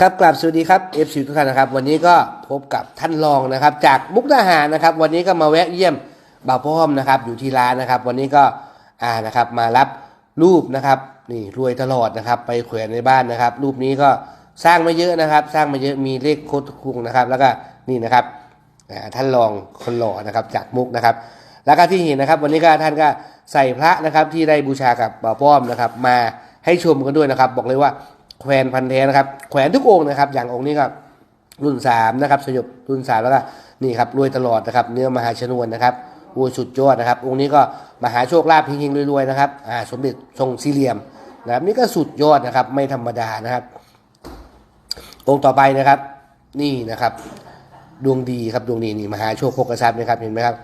ครับกลับสวัสดีครับเอฟซีทุกท่านนะครับ วันนี้ก็พบกับท่านรองนะครับ จากมุกดาหารนะครับ วันนี้ก็มาแวะเยี่ยมบ่าวพ่อมนะครับ อยู่ที่ร้านนะครับ วันนี้ก็อ่านะครับมารับรูปนะครับนี่รวยตลอดนะครับ ไปแขวนในบ้านนะครับ รูปนี้ก็สร้างไม่เยอะนะครับ สร้างไม่เยอะมีเลขโคตรคุงนะครับ แล้วก็นี่นะครับท่านรองคนหล่อนะครับจากมุกนะครับ แล้วก็ที่เห็นนะครับ วันนี้ก็ท่านก็ใส่พระนะครับที่ได้บูชากับบ่าวป้อมนะครับ มาให้ชมกันด้วยนะครับ บอกเลยว่า แขวนพันแท้นะครับ แขวนทุกองค์นะครับ อย่างองค์นี้ก็รุ่นสามนะครับสยบรุ่นสามแล้วก็นี่ครับรวยตลอดนะครับ เนื้อมหาชนวนนะครับโอ้สุดยอดนะครับ องค์นี้ก็มหาโชคลาภเฮงๆรวยๆนะครับอ่าสมเด็จทรงสี่เหลี่ยมนะครับ นี่ก็สุดยอดนะครับ ไม่ธรรมดานะครับ องค์ต่อไปนะครับ นี่นะครับ ดวงดีครับดวงดีนี่มหาโชคโภกทรัพย์นะครับเห็นไหมครับ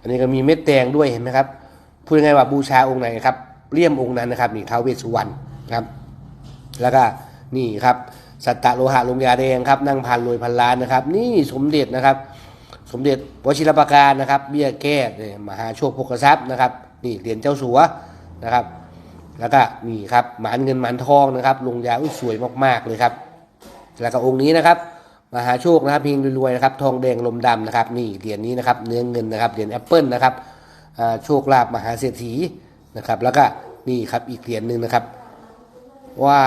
อันนี้ก็มีเม็ดแดงด้วยเห็นไหมครับพูดง่ายๆว่าบูชาองค์ไหนครับเลี่ยมองค์นั้นนะครับนี่ท้าวเวสสุวรรณครับ แล้วก็นี่ครับสัตตะโลหะลงยาแดงครับนั่งพันรวยพันล้านนะครับ นี่สมเด็จนะครับ สมเด็จวชิรประการนะครับเบี้ยแก้เนี่ยมหาโชคโภกทรัพย์นะครับ นี่เหรียญเจ้าสัวนะครับ แล้วก็นี่ครับหมานเงินหมานทองนะครับ ลงยาอุ้ยสวยมากๆเลยครับ แล้วก็องค์นี้นะครับมหาโชคนะครับพียงรวยๆนะครับทองแดงลมดำนะครับนี่เหรียญนี้นะครับเนื้อเงินนะครับเหรียญแอปเปิลนะครับโชคลาภมหาเศรษฐีนะครับ แล้วก็นี่ครับอีกเหรียญหนึ่งนะครับ ว่า